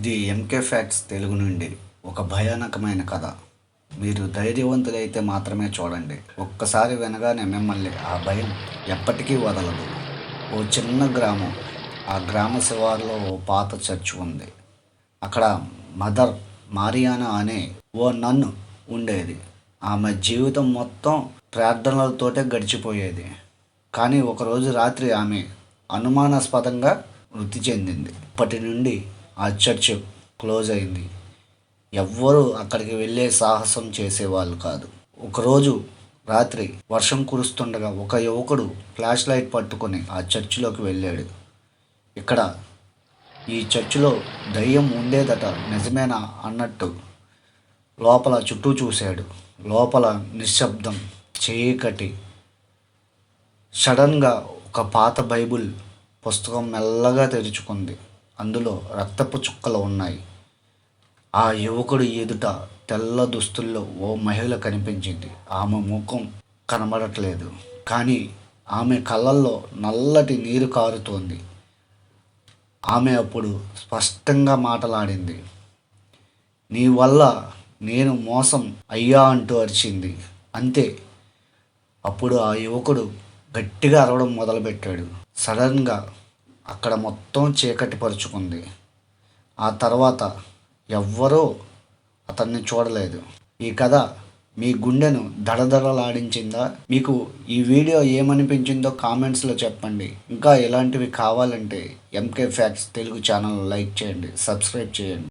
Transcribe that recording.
ఇది MK facts Telugu నుండి. ఒక భయానకమైన కథ. మీరు ధైర్యవంతులైతే మాత్రమే చూడండి. ఒక్కసారి వినగానే మిమ్మల్ని ఆ భయం ఎప్పటికీ వదలదు. ఓ చిన్న గ్రామం. ఆ గ్రామ శివారులో ఓ పాత చర్చ్ ఉంది. అక్కడ మదర్ మారియానా అనే ఓ నన్ను ఉండేది. ఆమె జీవితం మొత్తం ప్రార్థనలతోటే గడిచిపోయేది. కానీ ఒకరోజు రాత్రి ఆమె అనుమానాస్పదంగా మృతి చెందింది. అప్పటి నుండి ఆ చర్చ్ క్లోజ్ అయింది. ఎవ్వరూ అక్కడికి వెళ్ళే సాహసం చేసేవాళ్ళు కాదు. ఒకరోజు రాత్రి వర్షం కురుస్తుండగా ఒక యువకుడు ఫ్లాష్ లైట్ పట్టుకొని ఆ చర్చిలోకి వెళ్ళాడు. ఇక్కడ ఈ చర్చిలో దయ్యం ఉండేదట నిజమేనా అన్నట్టు లోపల చుట్టూ చూశాడు. లోపల నిశ్శబ్దం చీకటి. సడన్గా ఒక పాత బైబుల్ పుస్తకం మెల్లగా తెరుచుకుంది. అందులో రక్తపు చుక్కలు ఉన్నాయి. ఆ యువకుడు ఎదుట తెల్ల దుస్తుల్లో ఓ మహిళ కనిపించింది. ఆమె ముఖం కనబడట్లేదు. కానీ ఆమె కళ్ళల్లో నల్లటి నీరు కారుతోంది. ఆమె అప్పుడు స్పష్టంగా మాటలాడింది. నీ వల్ల నేను మోసం అయ్యా అంటూ అరిచింది. అంతే. అప్పుడు ఆ యువకుడు గట్టిగా అరవడం మొదలుపెట్టాడు. సడన్గా అక్కడ మొత్తం చీకటి పరుచుకుంది. ఆ తర్వాత ఎవ్వరూ అతన్ని చూడలేదు. ఈ కథ మీ గుండెను దడదడలాడించిందా? మీకు ఈ వీడియో ఏమనిపించిందో కామెంట్స్లో చెప్పండి. ఇంకా ఇలాంటివి కావాలంటే MK facts Telugu channel like చేయండి సబ్స్క్రైబ్ చేయండి.